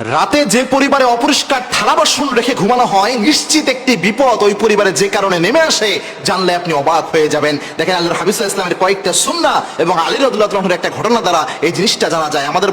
রাতে যে পরিবারে অপরিষ্কার থালা বাসন রেখে ঘুমানো হয়, নিশ্চিত একটি বিপদ ওই পরিবারে যে কারণে নেমে আসে, জানলে আপনি অবাক হয়ে যাবেন। দেখেন আল্লাহ হাবিজ ইসলামের কয়েকটা সুন্না এবং আলী রদুল্লাহর একটা ঘটনা দ্বারা এই জিনিসটা জানা যায়। আমাদের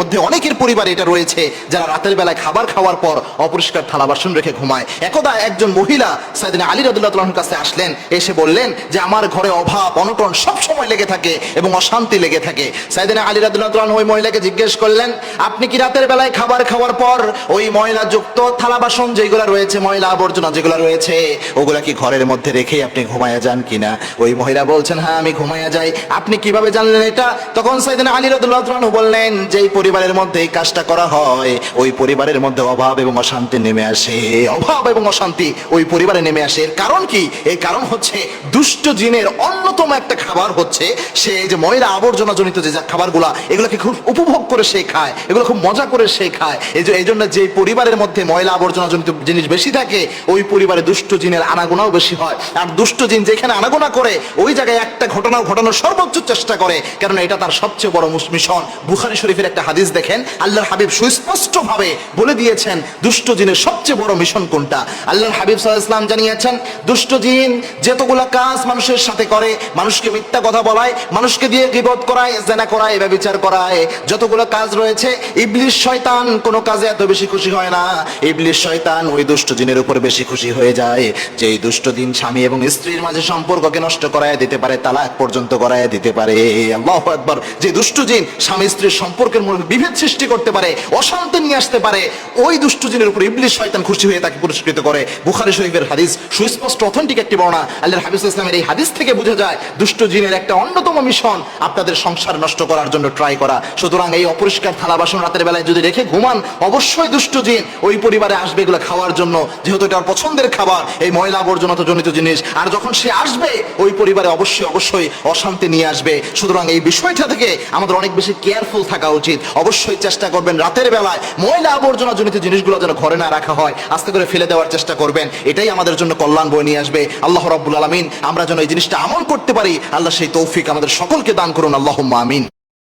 মধ্যে অনেকের পরিবারে এটা রয়েছে, যারা রাতের বেলায় খাবার খাওয়ার পর অপরিষ্কার থালা বাসন রেখে ঘুমায়। একদা একজন মহিলা সাইদিন আলী রদুল্লাহর কাছে আসলেন, এসে বললেন যে, আমার ঘরে অভাব, অনটন সব সময় লেগে থাকে এবং অশান্তি লেগে থাকে। সাইদিন আলী রদুল্লাহ ওই মহিলাকে জিজ্ঞেস করলেন, আপনি কি রাতের বেলায় খাবার খাওয়ার পর ওই ময়লা যুক্ত থালা বাসন যেগুলো রয়েছে, ময়লা আবর্জনা যেগুলো রয়েছে, ওগুলা কি ঘরের মধ্যে রেখে আপনি ঘুমায়া যান কিনা? ওই মহিলা বলছেন হ্যাঁ আমি ঘুমায়া যাই। আপনি কীভাবে জানলেন এটা? তখন সাইদিন আলী রদুল্লাহ বললেন যে পরিবারের মধ্যে এই কাজটা করা হয়, ওই পরিবারের মধ্যে অভাব এবং অশান্তি নেমে আসে। অভাব এবং অশান্তি ওই পরিবারে নেমে আসে। এর কারণ কি? এই কারণ হচ্ছে দুষ্ট জিনের অন্যতম একটা খাবার হচ্ছে সে যে ময়লা আবর্জনা জনিত যে যা খাবারগুলা, এগুলোকে খুব উপভোগ করে সে খায়, এগুলো খুব মজা করে সে খায়। এই যে এই জন্য যে পরিবারের মধ্যে ময়লা আবর্জনা জনিত জিনিস বেশি থাকে, ওই পরিবারে দুষ্ট জিনের আনাগোনাও বেশি হয়। আর দুষ্ট জিন যেখানে আনাগোনা করে, ওই জায়গায় একটা ঘটনাও ঘটানোর সর্বোচ্চ চেষ্টা করে। কারণ এটা তার সবচেয়ে বড় মিশন বুখারি শরীফের একটা হাদিস দেখেন, আল্লাহর হাবিব সুস্পষ্ট ভাবে বলে দিয়েছেন, দুষ্ট জিনের সবচেয়ে বড় মিশন কোনটা? আল্লাহর হাবিব সাল্লাল্লাহু ইসলাম জানিয়েছেন, দুষ্ট জিন যতগুলা কাজ মানুষের সাথে করে, মানুষকে মিথ্যা কথা বলায়, মানুষকে দিয়ে গিবত করায়, জেনা করায় ব্যভিচার করায়, যতগুলো কাজ রয়েছে, ইবলিশ শয়তান কোনো কাজে এত বেশি খুশি হয় না। ইবলিশ শয়তান ওই দুষ্ট জিনের উপর বেশি খুশি হয়ে যায়। যে দুষ্ট দিন স্বামী এবং স্ত্রীর মাঝে সম্পর্ককে নষ্ট করায় দিতে পারে, তালাক পর্যন্ত করায় দিতে পারে। আল্লাহু আকবার। যে দুষ্ট জিন স্বামী স্ত্রীর সম্পর্কের মধ্যে বিভেদ সৃষ্টি করতে পারে, অশান্তি নিয়ে আসতে পারে, ওই দুষ্ট জিনের উপর ইবলিশ শয়তান খুশি হয়ে তাকে পুরস্কৃত করে। বুখারী শরীফের হাদিস সুস্পষ্ট, অথেন্টিক একটি বর্ণনা। আল্লাহর হাবিজ ইসলামের এই হাদিস থেকে বোঝা যায়, দুষ্ট জিনের একটা অন্যতম মিশন আপনাদের সংসার নষ্ট করার জন্য ট্রাই করা। সুতরাং এই অপরিষ্কার থালা বাসন রাতের বেলায় যদি রেখে ঘুমান অবশ্যই দুষ্ট জিন ওই পরিবারে আসবে এগুলো খাওয়ার জন্য। যেহেতু এটা পছন্দের খাবার, এই ময়লা আবর্জনা তো জনিত জিনিস। আর যখন সে আসবে, ওই পরিবারে অবশ্যই অবশ্যই অশান্তি নিয়ে আসবে। সুতরাং এই বিষয়টা থেকে আমাদের অনেক বেশি কেয়ারফুল থাকা উচিত। অবশ্যই চেষ্টা করবেন রাতের বেলায় ময়লা আবর্জনা জনিত জিনিসগুলো যেন ঘরে না রাখা হয়, আস্তে করে ফেলে দেওয়ার চেষ্টা করবেন। এটাই আমাদের জন্য কল্যাণ বয়ে নিয়ে আসবে। আল্লাহ রাব্বুল আলামিন, আমরা যেন এই জিনিসটা আমল করতে পারি, আল্লাহ সেই তৌফিক আমাদের সকলকে দান করুন। আল্লাহ আমিন।